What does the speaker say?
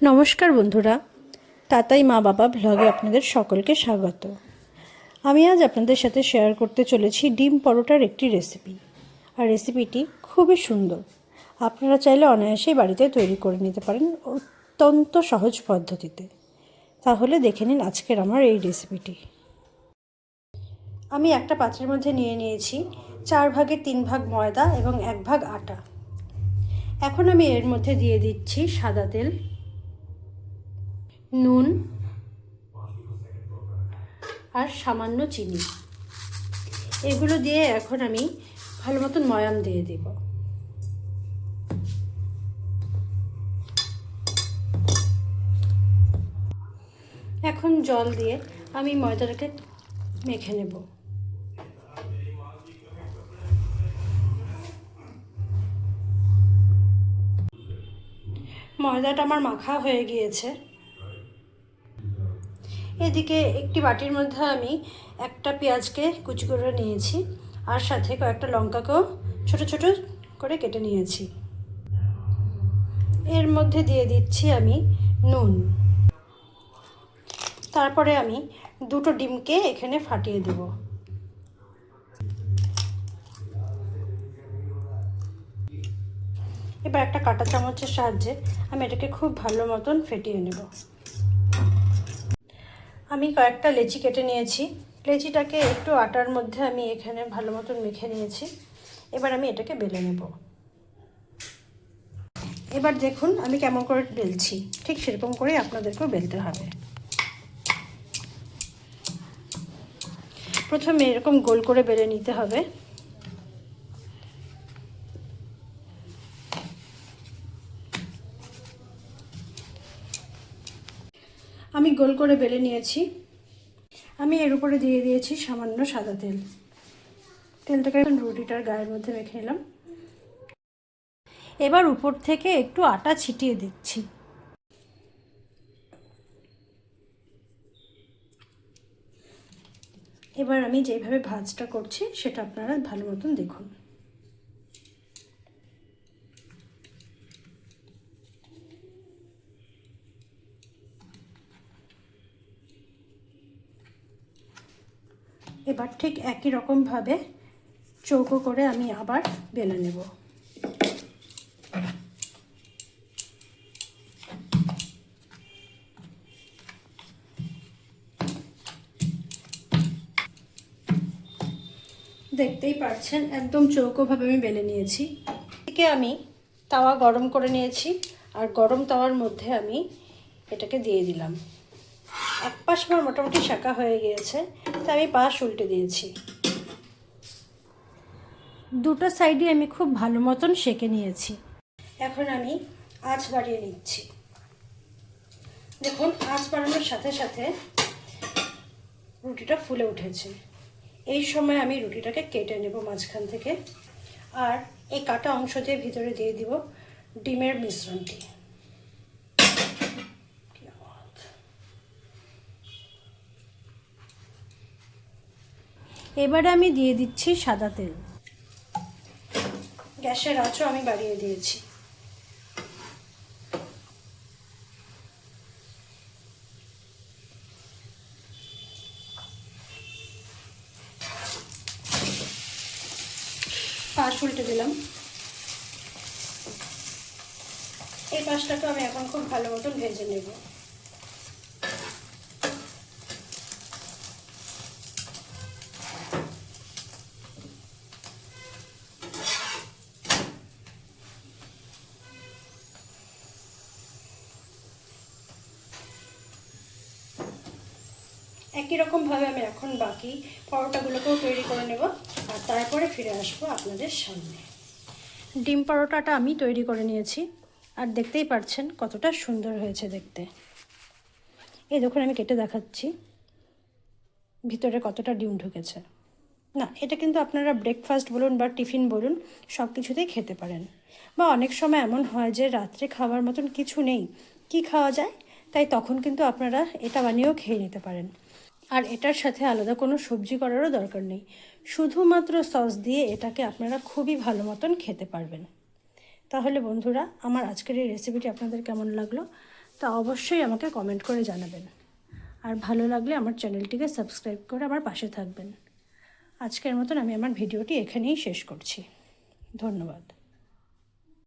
নমস্কার বন্ধুরা, তাতাই মা বাবা ব্লগে আপনাদের সকলকে স্বাগত। আমি আজ আপনাদের সাথে শেয়ার করতে চলেছি ডিম পরোটার একটি রেসিপি আর রেসিপিটি খুবই সুন্দর। আপনারা চাইলে অনায়াসেই বাড়িতে তৈরি করে নিতে পারেন অত্যন্ত সহজ পদ্ধতিতে। তাহলে দেখে নিন আজকের আমার এই রেসিপিটি আমি একটা পাত্রের মধ্যে নিয়ে নিয়েছি চার ভাগের তিন ভাগ ময়দা এবং এক ভাগ আটা। এখন আমি এর মধ্যে দিয়ে দিচ্ছি সাদা তেল নুন আর সামান্য চিনি। এগুলো দিয়ে এখন আমি ভালো মতন ময়াম দিয়ে দেব। এখন জল দিয়ে আমি ময়দাটাকে মেখে নেব। ময়দাটা আমার মাখা হয়ে গিয়েছে। এদিকে একটি বাটির মধ্যে আমি একটা পেঁয়াজকে কুচি করে নিয়েছি, আর সাথে কয়েকটা লঙ্কাকেও ছোট ছোট করে কেটে নিয়েছি। এর মধ্যে দিয়ে দিচ্ছি আমি নুন। তারপরে আমি দুটো ডিমকে এখানে ফাটিয়ে দেব। এবার একটা কাঁটা চামচের সাহায্যে আমি এটাকে খুব ভালো মতন ফেটিয়ে নেব। আমি কয়েকটা লেচি কেটে নিয়েছি। লেচিটাকে একটু আটার মধ্যে আমি এখানে ভালো মতন মেখে নিয়েছি। এবার আমি এটাকে বেলে নেব। এবার দেখুন আমি কেমন করে বেলছি। ঠিক সেরকম করে আপনাদেরকেও বেলতে হবে। প্রথমে এরকম গোল করে বেলে নিতে হবে। আমি গোল করে বেলে নিয়েছি। আমি এর উপরে দিয়ে দিয়েছি সামান্য সাদা তেল। তেলটাকে রুটিটার গায়ের মধ্যে রেখে নিলাম এবার উপর থেকে একটু আটা ছিটিয়ে দিচ্ছি। এবার আমি যেভাবে ভাজটা করছি, সেটা আপনারা ভালো মতন দেখুন। এবার ঠিক একই রকমভাবে চৌকো করে আমি আবার বেলে নেব। দেখতেই পাচ্ছেন, একদম চৌকোভাবে আমি বেলে নিয়েছি। এদিকে আমি তাওয়া গরম করে নিয়েছি আর গরম তাওয়ার মধ্যে আমি এটাকে দিয়ে দিলাম। এক পাশ আমার মোটামুটি শাঁকা হয়ে গিয়েছে। তাই আমি পাশ উল্টে দিয়েছি। দুটো সাইডে আমি খুব ভালো মতন সেঁকে নিয়েছি। এখন আমি আঁচ বাড়িয়ে নিচ্ছি। দেখুন, আঁচ বাড়ানোর সাথে সাথে রুটিটা ফুলে উঠেছে। এই সময় আমি রুটিটাকে কেটে নেব মাঝখান থেকে। আর এই কাটা অংশ দিয়ে ভিতরে দিয়ে দিব ডিমের মিশ্রণটি। এবারে আমি দিয়ে দিচ্ছি সাদা তেল। গ্যাসের আঁচও আমি বাড়িয়ে দিয়েছি। পাশ উল্টে দিলাম। এই পাশটাকে আমি এখন খুব ভালো মতন ভেজে নেব। একই রকমভাবে আমি এখন বাকি পরোটাগুলোকেও তৈরি করে নেব আর তারপরে ফিরে আসব আপনাদের সামনে। ডিম পরোটাটা আমি তৈরি করে নিয়েছি আর দেখতেই পাচ্ছেন কতটা সুন্দর হয়েছে দেখতে। এই দেখুন আমি কেটে দেখাচ্ছি। ভিতরে কতটা ডিম ঢুকেছে। না, এটা কিন্তু আপনারা ব্রেকফাস্ট বলুন বা টিফিন বলুন, সব কিছুতেই খেতে পারেন। বা অনেক সময় এমন হয় যে রাত্রে খাওয়ার মতন কিছু নেই। কি খাওয়া যায়? তাই তখন কিন্তু আপনারা এটা বানিয়েও খেয়ে নিতে পারেন। আর এটার সাথে আলাদা কোনো সবজি করারও দরকার নেই। শুধুমাত্র সস দিয়ে এটাকে আপনারা খুবই ভালো মতন খেতে পারবেন। তাহলে বন্ধুরা, আমার আজকের এই রেসিপিটি আপনাদের কেমন লাগল? তা অবশ্যই আমাকে কমেন্ট করে জানাবেন। আর ভালো লাগলে আমার চ্যানেলটিকে সাবস্ক্রাইব করে আমার পাশে থাকবেন। আজকের মতন আমি আমার ভিডিওটি এখানেই শেষ করছি। ধন্যবাদ।